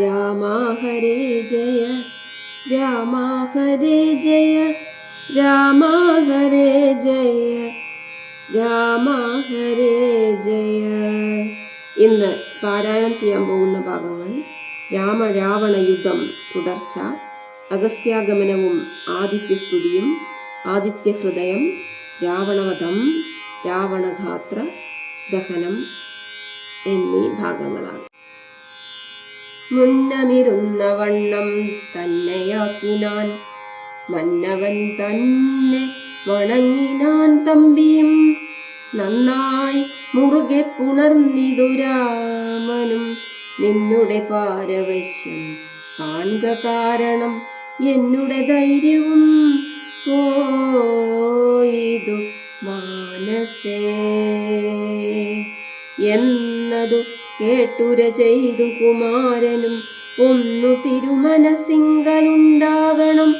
രാമ ഹരേ ജയ രാമ ഹരേ ജയ രാമ ഹരേ ജയ രാമ ഹരേ ജയ. ഇന്ന് പാരായണം ചെയ്യാൻ പോകുന്ന ഭാഗങ്ങൾ രാമ രാവണ യുദ്ധം തുടർച്ച അഗസ്ത്യാഗമനവും ആദിത്യസ്തുതിയും ആദിത്യഹൃദയം രാവണവധം രാവണഗാത്ര ദഹനം എന്നീ ഭാഗങ്ങളാണ്. മുന്നമിരുന്ന വണ്ണം തന്നെയാക്കിനാൻ മന്നവൻ തന്നെ വണങ്ങിനാൻ തമ്പിയും നന്നായി മുറുകെ പുണർന്നിതുരാമനും നിന്നുടെ പാരവശ്യം കാണുക കാരണം എന്നുടെ ധൈര്യവും പോയിതു മാനസേ. എന്നതു കേട്ടുര ചെയ്തു കുമാരനും ഒന്നു തിരുമനസിങ്കലുണ്ടാകണം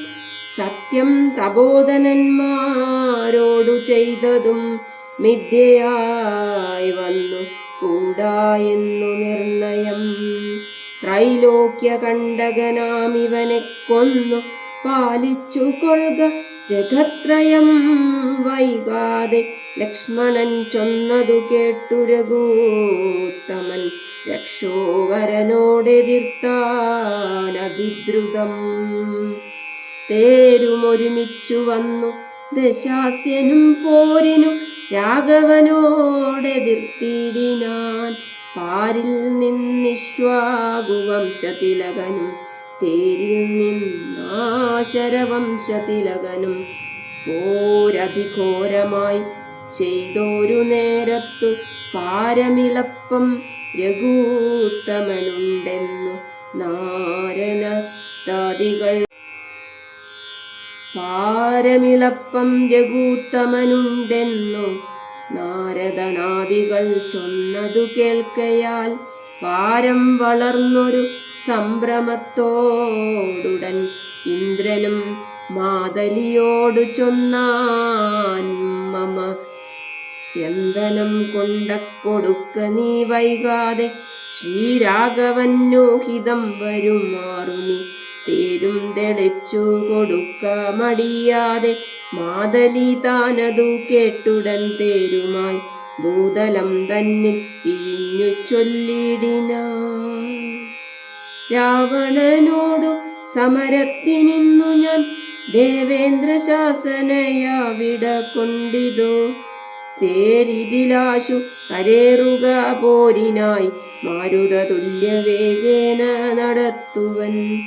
സത്യം തബോധനന്മാരോടു ചെയ്തതും മിഥ്യയായി വന്നു. കൂടായെന്നു നിർണയം. ത്രൈലോക്യ കണ്ടകനാമിവനെ കൊന്നു. പാലിച്ചു കൊള്ളുക ജഗത്രയം വൈകാതെ ലക്ഷ്മണൻ ചൊന്നതു കേട്ടു രഘൂത്തമൻ രക്ഷോവരനോടെതിർത്താനതിദ്രുതം തേരുമൊരുമിച്ചു വന്നു ദശാസ്യനും പോരിനു രാഘവനോടെതിർത്തിടിനാൻ പാരിൽ നിന്നിശ്വാകുവംശതിലകനും തേരിൽ നിന്നാശരവംശതിലകനും പോരതിഘോരമായി ചെയ്തോരു നേരത്തു പാരമിളപ്പം രഘൂത്തമനുണ്ടെന്നു നാരനത്താദികൾ പാരമിളപ്പം രഘൂത്തമനുണ്ടെന്നു നാരദനാദികൾ ചൊന്നതു കേൾക്കയാൽ പാരം വളർന്നൊരു സംഭ്രമത്തോടുടൻ ഇന്ദ്രനും മാതലിയോടു ചൊന്നാൻ മമ സ്യന്തനം കൊണ്ട കൊടുക്ക നീ വൈകാതെ. ശ്രീരാഘവന്നോഹിതം വരുമാറു നീ. തേരും തെളിച്ചു കൊടുക്ക മടിയാതെ. മാതലി താനതു കേട്ടുടൻ തേരുമായി. ഭൂതലം തന്നിൽ ഇഴിഞ്ഞു ചൊല്ലിടിനാൻ രാവണനോടു സമരത്തിനിന്നു ഞാൻ ദേവേന്ദ്ര ശാസനയാവിട കൊണ്ടിതോ. തേരിതിലാശു കരേറുക പോരിനായി മാരുത തുല്യവേഗേന നടത്തുവൻ.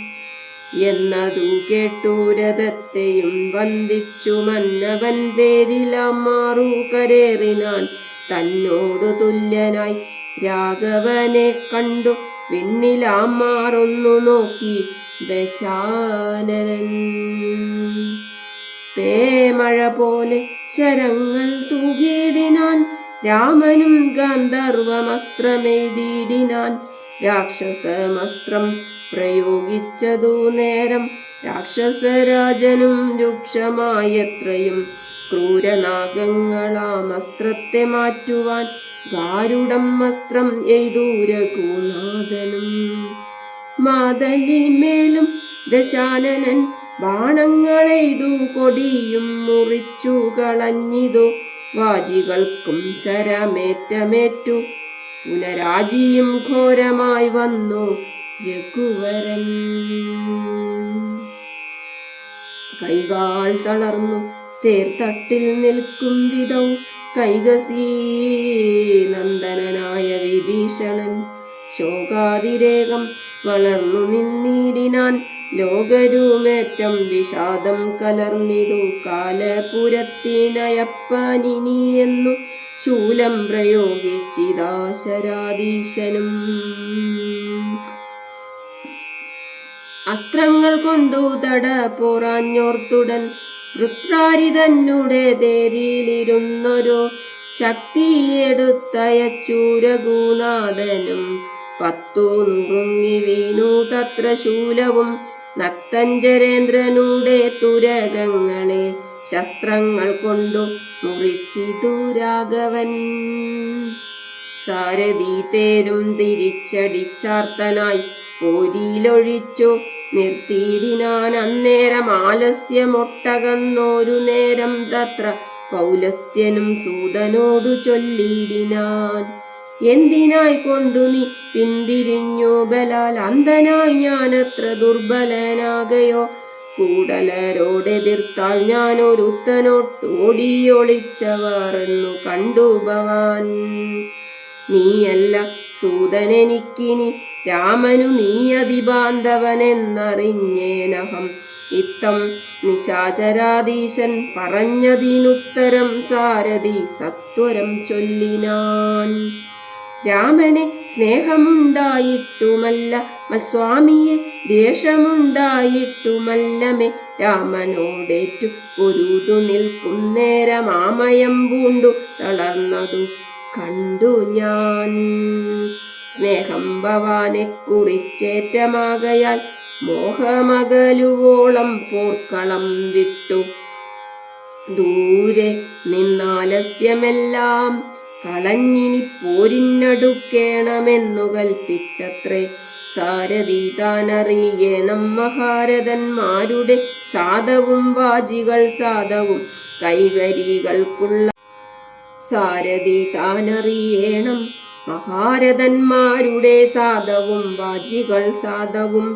എന്നതു കേട്ടു രഥത്തെയും വന്ദിച്ചു മന്നവൻ തേരിലാം കരേറിനാൻ. തന്നോടു തുല്യനായി രാഘവനെ കണ്ടു വിണ്ണിലാം മാറൊന്നു നോക്കി ദശാനനൻ. പേമഴ പോലെ ശരങ്ങൾ തൂകിയിടിനാൻ രാമനും ഗാന്ധർവമസ്ത്രമെയ്തിടിനാൻ രാക്ഷസമസ്ത്രം പ്രയോഗിച്ചതു നേരം രാക്ഷസരാജനും രൂക്ഷമായത്രയും ക്രൂരനാഗങ്ങളാമസ്ത്രത്തെ മാറ്റുവാൻ ഗാരുടം വസ്ത്രം എയ്തൂരകൂനാഥനും മാതലിമേലും ദശാനനൻ ബാണങ്ങളെയ്തു കൊടിയും മുറിച്ചു കളഞ്ഞിതു. വാജികൾക്കും ശരമേറ്റമേറ്റു. പുനരാജിയും ഘോരമായി വന്നു രഘുവരൻ. കൈകാൽ തളർന്നു തേർത്തട്ടിൽ നിൽക്കും വിധൗ കൈകസീ നന്ദനായ വിഭീഷണൻ. ശോകാതിരേകം വളർന്നു നിന്നിടിനാൻ ലോകരുമേറ്റം വിഷാദം കലർന്നിതു കാലപുരത്തിനയപ്പനിനി എന്നു ശൂലം പ്രയോഗിച്ചിതാശരാധീശനും അസ്ത്രങ്ങൾ കൊണ്ടു തട പോറാഞ്ഞോർത്തുടൻ വൃത്രാരിതന്നുടെ തേരിയിലിരുന്നൊരു ശക്തിയെടുത്തയച്ചൂരകൂനാഥനും പത്തു നുറുങ്ങി വീണു തത്ര ശൂലവും നക്തഞ്ചരേന്ദ്രനുടെ തുരകങ്ങളെ ശസ്ത്രങ്ങൾ കൊണ്ടു മുറിച്ചിതു രാഘവൻ. സാരഥി തേരും തിരിച്ചടിച്ചാർത്തനായി പോരിയിലൊഴിച്ചു നിർത്തിയിടിനാൻ അന്നേരം ആലസ്യമൊട്ടകന്നോരു നേരം തത്ര പൗലസ്ത്യനും സൂതനോടു ചൊല്ലിയിടിനാൻ. എന്തിനായി കൊണ്ടു നീ പിന്തിരിഞ്ഞു ബലാൽ? അന്ധനായി ഞാനത്ര ദുർബലനാകയോ? കൂടലരോടെതിർത്താൽ ഞാനൊരുത്തനൊട്ടോടിയൊളിച്ചവർ എന്നു കണ്ടു ഭവാൻ. നീയല്ല സൂതനെനിക്കിനി. രാമനു നീ അതിബാന്ധവനെന്നറിഞ്ഞേനഹം. ഇത്തം നിശാചരാധീശൻ പറഞ്ഞതിനുത്തരം സാരഥി സത്വരം ചൊല്ലിനാൻ. രാമനെ സ്നേഹമുണ്ടായിട്ടുമല്ല മത്സ്വാമിയെ ദേഷമുണ്ടായിട്ടുമല്ലമേ. രാമനോടേറ്റു പൊരുതു നിൽക്കും നേരം ആമയം പൂണ്ടു തളർന്നതു കണ്ടു ഞാൻ. സ്നേഹം ഭവാനെ കുറിച്ചേറ്റമാകയാൽ മോഹമകലുവോളം പോർക്കളം വിട്ടു. ദൂരെ നിന്നാലസ്യമെല്ലാം കളഞ്ഞിനി പോരിനടുക്കേണമെന്നു കൽപ്പിച്ചത്രേ. സാരഥി താനറിയണം മഹാരഥന്മാരുടെ സാധവും വാജികൾ സാധവും കൈവരികൾക്കുള്ള സാരഥി താനറിയണം മഹാരഥന്മാരുടെ സാധവും വാജികൾ സാധവും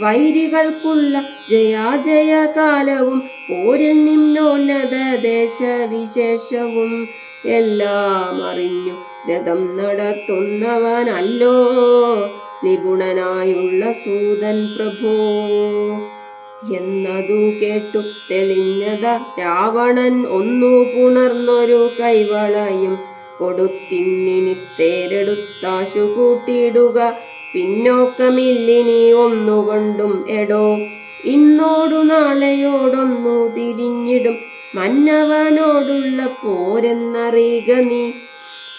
വൈരികൾക്കുള്ള ജയാജയകാലവും പോരിൽ നിമ്നോന്നത ദേശവിശേഷവും എല്ലാം അറിഞ്ഞു. രഥം നടത്തുന്നവനല്ലോ. നിപുണനായുള്ള സൂതൻ പ്രഭോ. എന്നതു കേട്ടു തെളിഞ്ഞത രാവണൻ ഒന്നു പുണർന്നൊരു കൈവളയും കൊടുത്തിന്നിനി തേരെടുത്താശു കൂട്ടിയിടുക. പിന്നോക്കമില്ലിനി ഒന്നുകൊണ്ടും എടോ. ഇന്നോടു നാളെയോടൊന്നു തിരിഞ്ഞിടും. മന്നവനോടുള്ള പോരെന്നറിയുക നീ.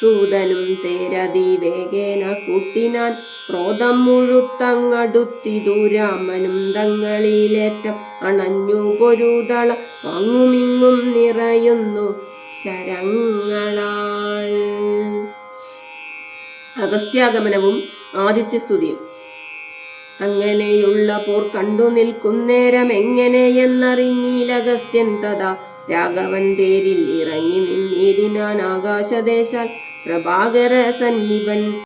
സൂതനും തേരതി വേഗേന കൂട്ടിനാൻ ക്രോധം മുഴുത്തങ്ങടുത്തി രാമനും തങ്ങളിലേറ്റം അണഞ്ഞു പൊരുതള അങ്ങുമിങ്ങും നിറയുന്നു ശരങ്ങളാൽ. അഗസ്ത്യാഗമനവും ആദിത്യസ്തുതിയും. അങ്ങനെയുള്ള പോർ കണ്ടു നിൽക്കുന്നേരം എങ്ങനെയെന്നറിഞ്ഞീലഗസ്ത്യൻ തഥാ രാഘവൻ തേരിൽ ഇറങ്ങി നിന്നിടിനാൻ ആകാശദേശാൽ പ്രഭാകര സന്നിപൻ.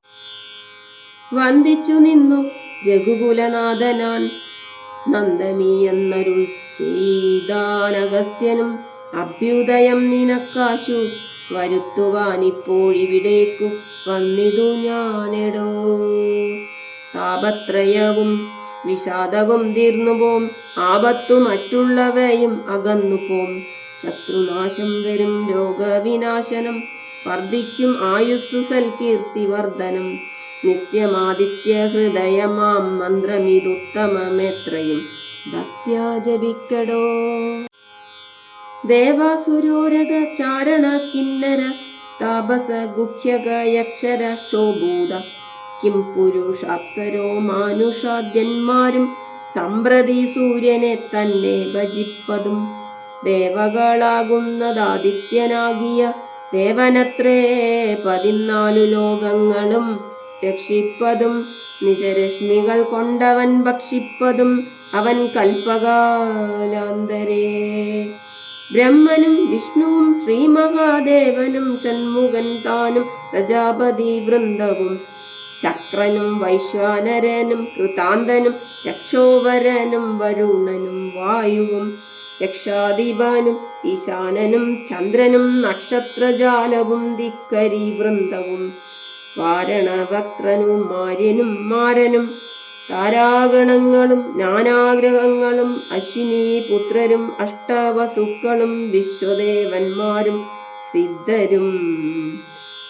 വന്ദിച്ചു നിന്നു രഘുകുലനാഥനാൻ. നന്ദമീ എന്നരുൾ ചെയ്താനഗസ്ത്യനും അഭ്യുദയം നിനക്കാശു. വരുത്തുവാനിപ്പോഴിവിടേക്കു വന്നിതു ഞാനെടോ. താപത്രയവും വിഷാദവും തീർന്നുപോം. ആപത്തു മറ്റുള്ളവയും അകന്നുപോം. ശത്രുനാശം വരും രോഗവിനാശനം വർദ്ധിക്കും ആയുസ്സു സൽകീർത്തി വർധനം നിത്യമാദിത്യ ഹൃദയമാം മന്ത്രമിതുത്തമേത്രയും ഭക്ത്യാ ജപിക്കടോ. ദേവാസുരോരക ചാരണ കിന്നര താപസ ഗുഹ്യക യക്ഷര ശോഭൂത കിം പുരുഷാപ്സരോ മാനുഷാദ്യന്മാരും സമ്പ്രതി സൂര്യനെ തന്നെ ഭജിപ്പതും. ദേവകളാകുന്നതാദിത്യനാകിയ ദേവനത്രേ പതിനാലു ലോകങ്ങളും രക്ഷിപ്പതും നിജരശ്മികൾ കൊണ്ടവൻ ഭക്ഷിപ്പതും അവൻ കൽപ്പകാലാന്തരേ ബ്രഹ്മനും വിഷ്ണുവും ശ്രീമഹാദേവനും ഷൺമുഖൻ താനും പ്രജാപതി വൃന്ദവും ശക്രനും വൈശ്വാനരനും കൃതാന്തനും രക്ഷോവരനും വരുണനും വായുവും രക്ഷാധിപനും ഈശാനനും ചന്ദ്രനും നക്ഷത്രജാലവും ധിക്കരി വൃന്ദവും വാരണവക്ത്രനും മാര്യനും മാരനും താരാഗണങ്ങളും നാനാഗ്രഹങ്ങളും അശ്വിനി പുത്രരും അഷ്ടവസുക്കളും വിശ്വദേവന്മാരും സിദ്ധരും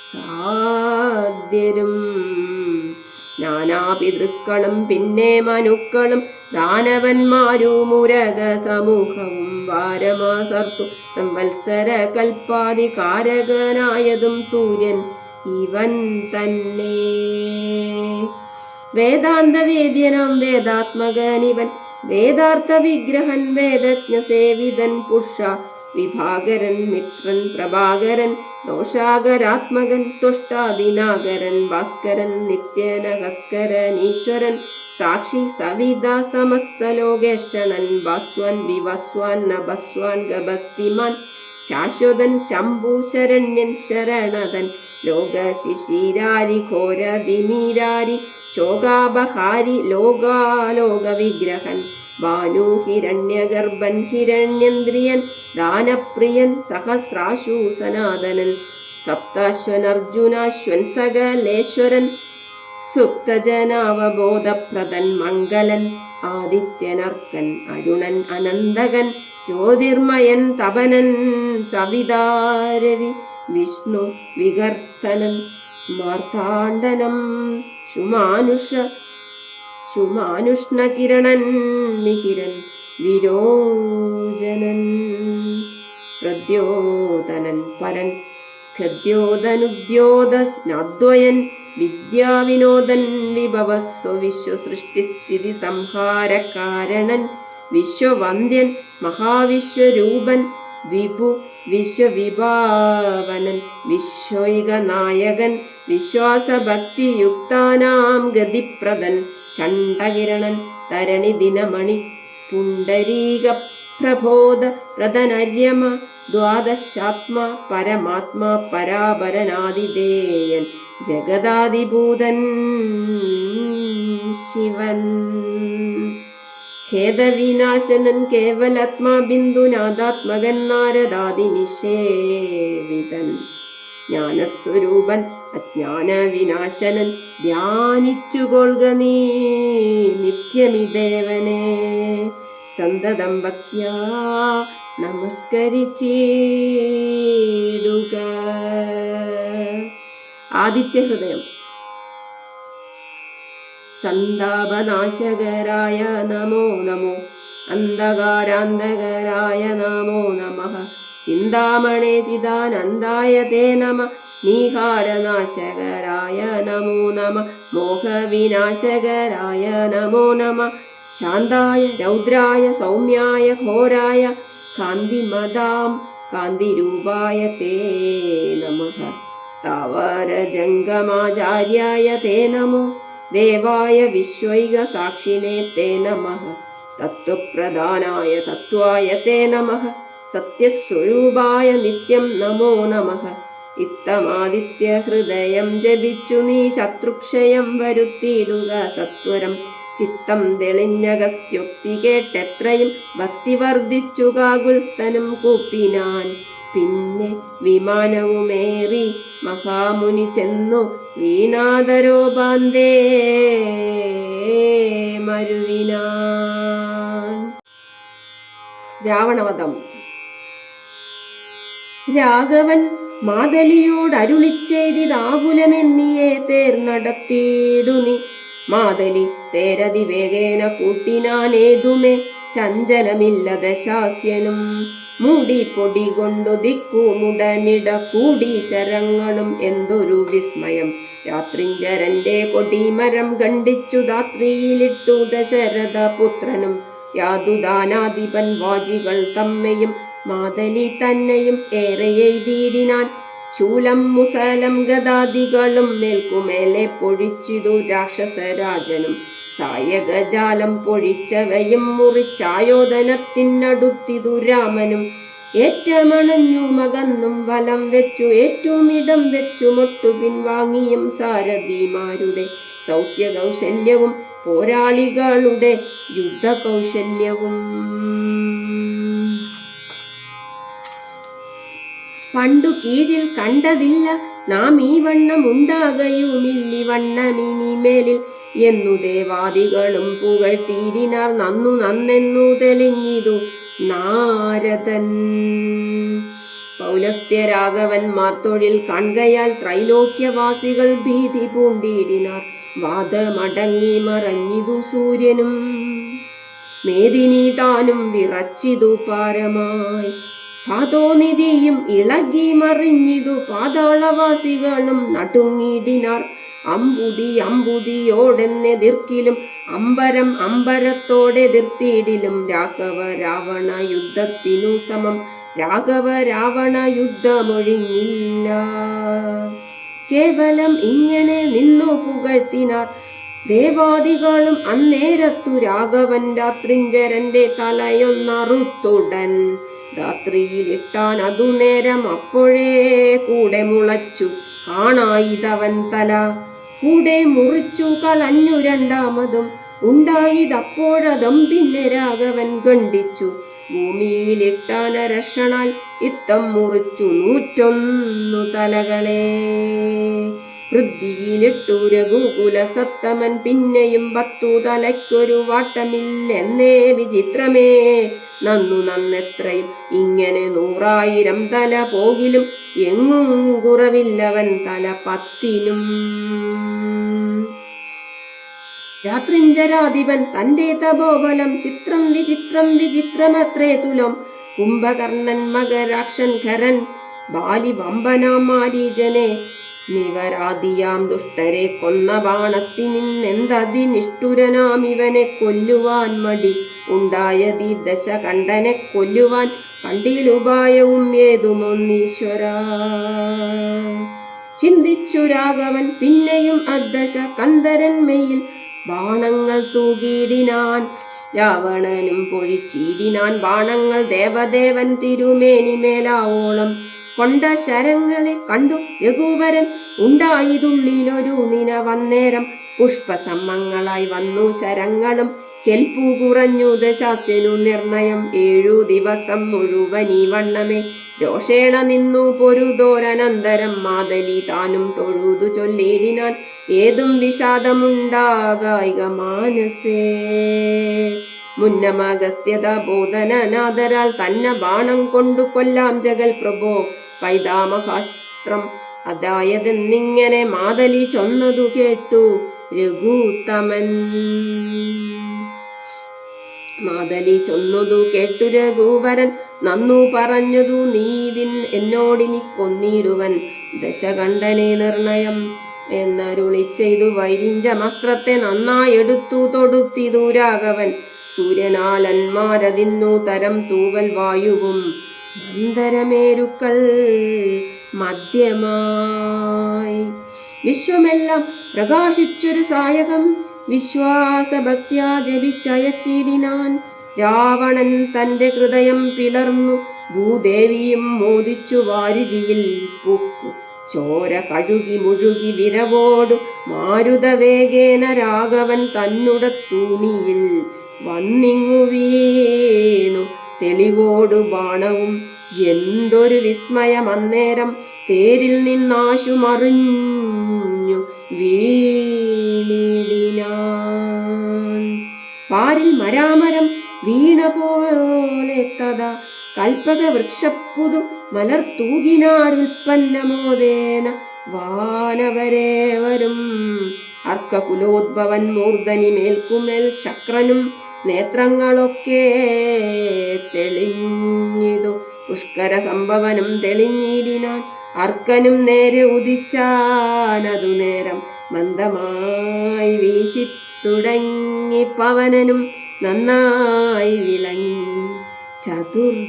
സാധ്യരും നാനാപിതൃക്കളും പിന്നെ മനുക്കളും ദാനവന്മാരും മുരക സമൂഹവും വാരമാസർത്തു സംവത്സര കൽപ്പാതികാരകനായതും സൂര്യൻ ഇവൻ തന്നെ. വേദാന്തവേദ്യനാം വേദാത്മകനിവൻ വേദാർത്ഥ വിഗ്രഹൻ വേദജ്ഞ സേവിതൻ പുഷ വിഭാകരൻ മിത്രൻ പ്രഭാകരൻ ദോഷാകരാത്മകൻ തുഷ്ടാദിനാകരൻ ഭാസ്കരൻ നിത്യനഹസ്കരൻ ഈശ്വരൻ സാക്ഷി സവിത സമസ്ത ലോകേഷ്ടണൻ ഭസ്വൻ വിവസ്വാൻ നഭസ്വാൻ ഗഭസ്തിമാൻ ശാശ്വതൻ ശംഭു ശരണ്യൻ ശരണതൻ ലോകശിശിരാരി ഘോരതിമീരാരി ശോകാപഹാരി ലോകാലോക വിഗ്രഹൻ ഭാനു ഹിരണ്യഗർഭൻ ഹിരണ്യന്ദ്രിയൻ ദാനപ്രിയൻ സഹസ്രാശു സനാതനൻ സപ്താശ്വൻ അർജുനാശ്വൻ സകലേശ്വരൻ സുപ്തജനാവബോധപ്രദൻ മംഗലൻ ആദിത്യനർക്കൻ അരുണൻ അനന്തകൻ ജ്യോതിർമയൻ തപനൻ സവിതാരവി വിഷ്ണു വികർത്തനൻ മാർത്താണ്ഡനം ശുമാനുഷ ശുമാനുഷ്ണകിരണൻ മിഹിരൻ വിരോചനൻ പ്രദ്യോതനൻ പരൻ ഖദ്യോതനുദ്യോതസ്നാദ്വയൻ വിദ്യാവിനോദൻ വിഭവസ്വ വിശ്വസൃഷ്ടിസ്ഥിതി സംഹാരകാരണൻ വിശ്വവന്ദ്യൻ മഹാവിശ്വരൂപൻ വിഭു വിശ്വവിഭാവനൻ വിശ്വൈകനായകൻ വിശ്വാസഭക്തിയുക്താനാം ഗതിപ്രദൻ ചണ്ഡകിരണൻ തരണി ദിനമണി പുണ്ടരീക പ്രബോധ പ്രതനര്യമ ദ്വാദശാത്മ പരമാത്മാ പരാപരനാദിദേയൻ ജഗദാദിഭൂതൻ ശിവൻ. ഖേദവിനാശനൻ കേവലാത്മാ ബിന്ദുനാഥാത്മകൻ നാരദാദി നിഷേവിതൻ. ജ്ഞാനസ്വരൂപൻ അജ്ഞാന വിനാശനൻ ധ്യാനിച്ചുകൊള്ളുക നീ നിത്യമിദേവനെ. സന്തതം ഭക്ത്യാ നമസ്കരിച്ചിടുക. ആദിത്യഹൃദയം. സന്താപനാശകരായ നമോ നമോ അന്ധകാരാന്തകരായ നമോ നമഃ. चिन्तामणे चिदानन्दाय ते नम। निहारनाशकराय नमो नमः। मोहविनाशकराय नमो नमः। शान्ताय रौद्राय सौम्याय घोराय कान्तिमदां कान्तिरूपाय ते नमः। स्थावरजङ्गमाचार्याय ते नमो। देवाय विश्वैकसाक्षिणे ते नमः। तत्त्वप्रधानाय तत्त्वाय ते नमः। സത്യസ്വരൂപായ നിത്യം നമോ നമ. ഇത്തമാദിത്യ ഹൃദയം ജപിച്ചു നീ ശത്രുക്ഷയം വരുത്തിയിടുക സത്വരം. ചിത്തം തെളിഞ്ഞകസ്ത്യുക്തി കേട്ടെത്രയും ഭക്തി വർദ്ധിച്ചു കാകുൽസ്തനം കൂപ്പിനാൻ. പിന്നെ വിമാനവുമേറി മഹാമുനി ചെന്നു വീണാദരോപാന്തേ മരുവിനാൻ. രാവണവധം. രാഘവൻ മാതലിയോട് അരുളിച്ചെയ്തിതാകുലമെന്നിയെ തേർ നടത്തിയിടുനി മാതലി തേരതി വേഗേന കൂട്ടിനാനേതുമേ ചഞ്ചലമില്ലത ശാസ്യനും. മുടി പൊടി കൊണ്ടു ദിക്കുമുടനിട കൂടി ശരങ്ങളും എന്തൊരു വിസ്മയം. രാത്രിഞ്ചരന്റെ കൊടിമരം ഖണ്ഡിച്ചു ധാത്രിയിലിട്ടു ദശരഥ പുത്രനും യാതുദാനാധിപൻ വാജികൾ തമ്മയും മാതലി തന്നെയും ഏറെ എഴുതിയിടിനാൻ. ശൂലം മുസലം ഗതാദികളും മേൽക്കുമേലെ പൊഴിച്ചിടു രാക്ഷസരാജനും. സായകജാലം പൊഴിച്ചവയും മുറിച്ചായോധനത്തിനടുത്തിതു രാമനും. ഏറ്റമണഞ്ഞു മകന്നും വലം വെച്ചു ഏറ്റവും ഇടം വെച്ചു മൊട്ടു പിൻവാങ്ങിയും സാരഥിമാരുടെ സൗഖ്യ കൗശല്യവും പോരാളികളുടെ യുദ്ധ കൗശല്യവും പണ്ടു കീഴിൽ കണ്ടതില്ല. നാം ഈ വണ്ണം ഉണ്ടാകയുമില്ലി വണ്ണമിനിമേലിൽ എന്നു ദേവാദികളും പുകഴ്ത്തിയിടിനാർ നന്നു നന്നെന്നു തെളിഞ്ഞിതു നാരദൻ. പൗലസ്ത്യരാഘവന്മാർ തൊഴിൽ കൺകയാൽ ത്രൈലോക്യവാസികൾ ഭീതി പൂണ്ടിയിടിനാർ വാദമടങ്ങി മറഞ്ഞിതു സൂര്യനും. മേദിനി താനും വിറച്ചിതു പാരമായി. പാതോനിധിയും ഇളകി മറിഞ്ഞിതു പാതാളവാസികളും നടുങ്ങിടിനാർ. അമ്പുതി അമ്പുതിയോടെന്നെതിർക്കിലും അമ്പരം അമ്പരത്തോടെതിർത്തിയിടിലും രാഘവ രാവണ യുദ്ധത്തിനു സമം. രാഘവ രാവണ യുദ്ധമൊഴിഞ്ഞില്ല. കേവലം ഇങ്ങനെ നിന്നു പുകഴ്ത്തിനാർ. ദേവാദികളും അന്നേരത്തു രാഘവൻ രാത്രിഞ്ചരന്റെ തലയൊന്നറുത്തുടൻ. രാത്രിയിലിട്ടാൻ അതു നേരം അപ്പോഴേ കൂടെ മുളച്ചു. കാണായിതവൻ തല. കൂടെ മുറിച്ചു കളഞ്ഞു രണ്ടാമതും. ഉണ്ടായിതപ്പോഴതും പിന്നെ രാഘവൻ ഭൂമിയിൽ ഭൂമിയിലിട്ടാന രക്ഷണാൽ ഇത്തം മുറിച്ചു നൂറ്റൊന്നു തലകളെ. വൃദ്ധിയിലിട്ടു രഘുകുല സപ്തമൻ പിന്നെയും പത്തു തലയ്ക്കൊരു വാട്ടമില്ലെന്നേ വിചിത്രമേ. നന്നു നന്നെത്രയും ഇങ്ങനെ നൂറായിരം തല പോകിലും എങ്ങും കുറവില്ലവൻ തല പത്തിനും. രാത്രിഞ്ചരാധിപൻ തന്റെ തപോബലം ചിത്രം വിചിത്രം വിചിത്രമത്രേ തുലം. കുംഭകർണൻ മകരാക്ഷൻ ഖരൻ ബാലി വമ്പനാം നിവരാദിയാം ദുഷ്ടരെ കൊന്ന ബാണത്തിനിന്നെന്തതിനിഷ്ഠുരനാം ഇവനെ കൊല്ലുവാൻ മടി. ഉണ്ടായതി ദശ കണ്ടനെ കൊല്ലുവാൻ കണ്ടിലുപായവും ഏതുമൊന്നീശ്വര. ചിന്തിച്ചു രാഘവൻ പിന്നെയും അദ്ദശ കന്ദരന്മയിൽ ബാണങ്ങൾ തൂകിയിടിനാൻ രാവണനും പൊഴിച്ചിടിനാൻ. ബാണങ്ങൾ ദേവദേവൻ തിരുമേനി മേലാവോളം കൊണ്ട ശരങ്ങളെ കണ്ടു രഘുവരൻ. ഉണ്ടായതുള്ളിലൊരു നിന വന്നേരം പുഷ്പസമ്മങ്ങളായി വന്നു ശരങ്ങളും. കെൽപ്പു കുറഞ്ഞു ദശാസ്യനു നിർണയം. ഏഴു ദിവസം മുഴുവൻ ഈ വണ്ണമേ. രോഷേണ നിന്നു പൊരുതോരനന്തരം മാതലി താനും തൊഴുതു ചൊല്ലിടിനാൻ ഏതും വിഷാദമുണ്ടാകായിക മാനസേ. മുന്നമഗസ്ത്യത ബോധനനാദരാൽ തന്നെ ബാണം കൊണ്ടു കൊല്ലാം ജഗൽ പ്രഭോ പൈതാമഹാസ്ത്രം അതായതെന്നിങ്ങനെ മാതലി ചൊന്നതു കേട്ടു. രഘുത്തമൻ. മാതലി ചൊന്നതു കേട്ടു രഘുവരൻ. നന്നു പറഞ്ഞതു നീതിൻ എന്നോടിനി കൊന്നിടുവൻ. ദശകണ്ഠനെ നിർണയം എന്നരുളി ചെയ്തു വൈരിഞ്ചമസ്ത്രത്തെ നന്നായി എടുത്തു തൊടുത്തിതു രാഘവൻ. സൂര്യനാലന്മാരതിന്നു തരം തൂവൽ വായുവും. മന്ദരമേരുക്കൾ മധ്യമായി. വിശ്വമെല്ലാം പ്രകാശിച്ചൊരു സായകം വിശ്വാസഭക്ത്യാ ജപിച്ചയച്ചിടിനാൻ. രാവണൻ തന്റെ ഹൃദയം പിളർന്നു ഭൂദേവിയും മോദിച്ചു വാരിതിയിൽ പൂക്കു. ചോര കഴുകി മുഴുകി വിരവോടു മാരുതവേഗേന രാഘവൻ തന്നുട തൂണിയിൽ വന്നിങ്ങു വീണു തെളിവോടു ബാണവും. എന്തൊരു വിസ്മയം അന്നേരം തേരിൽ നിന്നാശു മറിഞ്ഞു വീണിടിനാൻ. പാരിൽ മരാമരം വീണ പോലെ തഥാ. കൽപ്പക വൃക്ഷപ്പുതു മലർ തൂകിനാരുൽപ്പന്നമോദേന വാനവരേവരും അർക്കകുലോദ്ഭവൻ മൂർധനി മേൽക്കുമേൽ ശക്രനും നേത്രങ്ങളൊക്കെ തെളിഞ്ഞിതു. പുഷ്കര സംഭവനും തെളിഞ്ഞിടിനാൻ അർക്കനും നേരെ ഉദിച്ചാനതു നേരം മന്ദമായി വീശി തുടങ്ങി പവനനും നന്നായി വിളങ്ങി ചതുർദശലോകവും.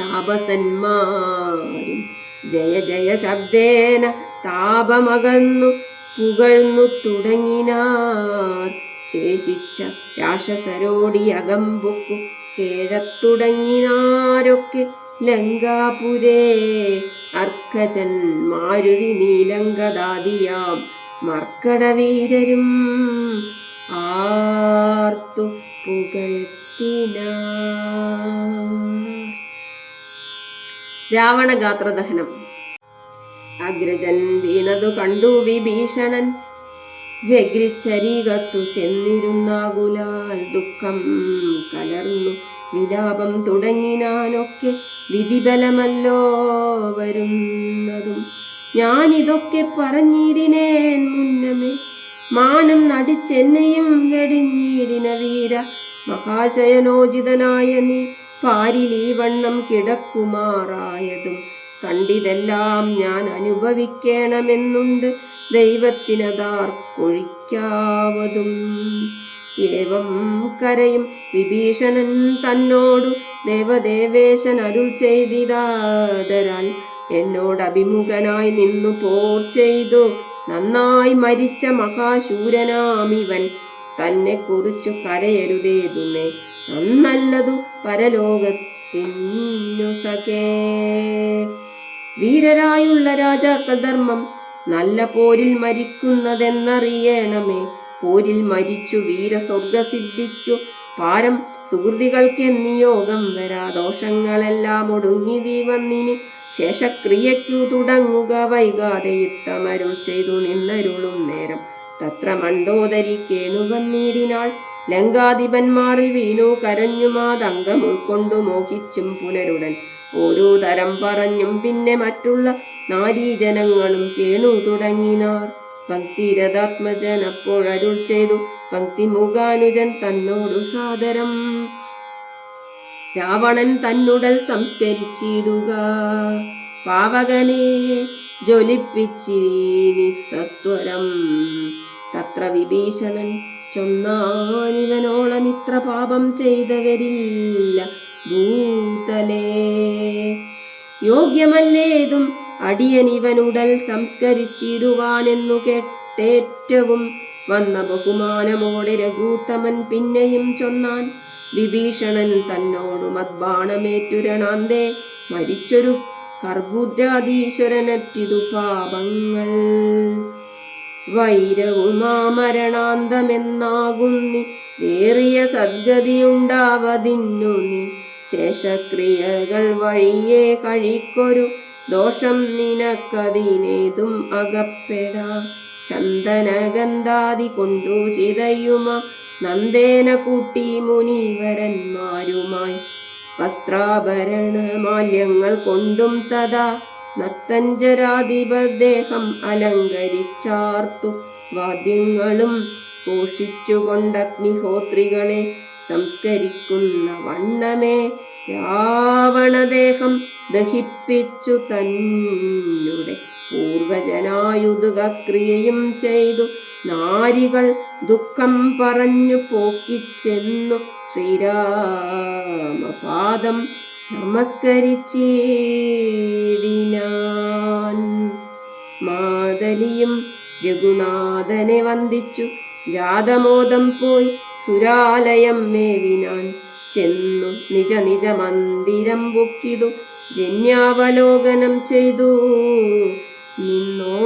താപസന്മാരും ജയ ജയ ശബ്ദേന താപമകന്നു. പുകഴ്ന്നു തുടങ്ങിനാർ. ശേഷിച്ച രാക്ഷസരോടി അകമ്പൊക്കു കേഴത്തുടങ്ങിനാരൊക്കെ ലങ്കാപുരേ. അർക്കജൻ മാരുതി നീലങ്കദാദിയാം. മർക്കടവീരരും ആർത്തു പുകഴ്ത്തിന രാവണഗാത്രദഹനം. അഗ്രജൻ വീണതു കണ്ടു വിഭീഷണൻ. വ്യഗ്രിച്ചരീകത്തു ചെന്നിരുന്നാകുലാൽ ദുഃഖം കലർന്നു. വിലാപം തുടങ്ങിനാനൊക്കെ വിധിബലമല്ലോ വരുന്നതും. ഞാനിതൊക്കെ പറഞ്ഞിടിനേൻ മുന്നമേ. മാനം നടിച്ചെന്നെയും വെടിഞ്ഞിടിന വീര. മഹാശയനോചിതനായ നീ പാരിൽ ഈ വണ്ണം കിടക്കുമാറായതും. കണ്ടിതെല്ലാം ഞാൻ അനുഭവിക്കണമെന്നുണ്ട്. ദൈവത്തിനതാർക്കൊഴിക്കാവതും ഏവം കരയും വിഭീഷണൻ തന്നോടു ദേവദേവേശൻ അരുൾ ചെയ്തിതാതരാൽ എന്നോട് അഭിമുഖനായി നിന്നു പോർ ചെയ്തു. നന്നായി മരിച്ച മഹാശൂരനാമിവൻ തന്നെ കുറിച്ചു കരയരുതേതുമേ. നന്നല്ലതു പരലോകത്തിന്നു സഖേ വീരരായുള്ള രാജാക്കൾ ധർമ്മം നല്ല പോരിൽ മരിക്കുന്നതെന്നറിയണമേ. പോരിൽ മരിച്ചു വീരസ്വർഗസിദ്ധിക്കു പാരം സുഹൃതികൾക്ക് നിയോഗം വരാ. ദോഷങ്ങളെല്ലാം ഒടുങ്ങി ദീവന്നിനി ശേഷക്രിയയ്ക്കു തുടങ്ങുക. വൈകാതെ ഇത്തമരുൾ ചെയ്തു നിന്നരുളും നേരം. തത്ര മണ്ടോദരി കേണു വന്നിടിനാൾ. ലങ്കാധിപന്മാരിൽ വീണു കരഞ്ഞുമാതംഗം ഉൾക്കൊണ്ടു മോഹിച്ചും പുനരുടൻ ഓരോ തരം പറഞ്ഞും പിന്നെ മറ്റുള്ള നാരീജനങ്ങളും കേണു തുടങ്ങിനാർ. പങ്ക്തിരഥാത്മജൻ അപ്പോഴരുൾ ചെയ്തു പങ്ക്തി മുഖാനുജൻ തന്നോടു സാദരം. രാവണൻ തന്നുടൽ സംസ്കരിച്ചിടുക. പാവകനെ ജ്വലിപ്പിച്ചിനി സത്വരം. തത്ര വിഭീഷണൻ ചൊന്നാനിവനോളം ഇത്ര പാപം ചെയ്തവരില്ല. ഭൂതലേ. യോഗ്യമല്ലേതും അടിയനിവനുടൽ സംസ്കരിച്ചിടുവാനെന്നു കേട്ടേറ്റവും വന്ന ബഹുമാനമോടെ രഘൂത്തമൻ പിന്നെയും ചൊന്നാൻ വിഭീഷണൻ തന്നോടു മദ്ബാണമേറ്റുരണാന്തേ മരിച്ചൊരു കർബുദ്രാധീശ്വരനറ്റിതു പാപങ്ങൾ. വൈരവുമാമരണാന്തമെന്നാകുന്നി ഏറിയ സദ്ഗതിയുണ്ടാവതിന്നു നീ ശേഷക്രിയകൾ വഴിയെ കഴിക്കൊരു ദോഷം നിനക്കതിനേതും അകപ്പെടാ. ചന്ദനഗന്ധാതി കൊണ്ടു ചിതയുമ നന്ദേന കൂട്ടി മുനീവരന്മാരുമായി. വസ്ത്രാഭരണ മാല്യങ്ങൾ കൊണ്ടും തഥാ നത്തഞ്ചരാധിപദേഹം അലങ്കരിച്ചാർത്തു. വാദ്യങ്ങളും ഘോഷിച്ചുകൊണ്ടഗ്നിഹോത്രികളെ സംസ്കരിക്കുന്ന വണ്ണമേ രാവണദേഹം ദഹിപ്പിച്ചു തന്നെ പൂർവജനായുധക്രിയയും ചെയ്തു. നാരികൾ ദുഃഖം പറഞ്ഞു പോക്കിച്ചെന്നു. ശ്രീരാമപാദം നമസ്കരിച്ചീടിനാൻ. മാതലിയും രഘുനാഥനെ വന്ദിച്ചു. ജാതമോദം പോയി സുരാലയം മേവിനാൻ ചെന്നു നിജ നിജ മന്ദിരം പൊക്കിതു ജന്യാവലോകനം ചെയ്തു നിന്നോർകളും.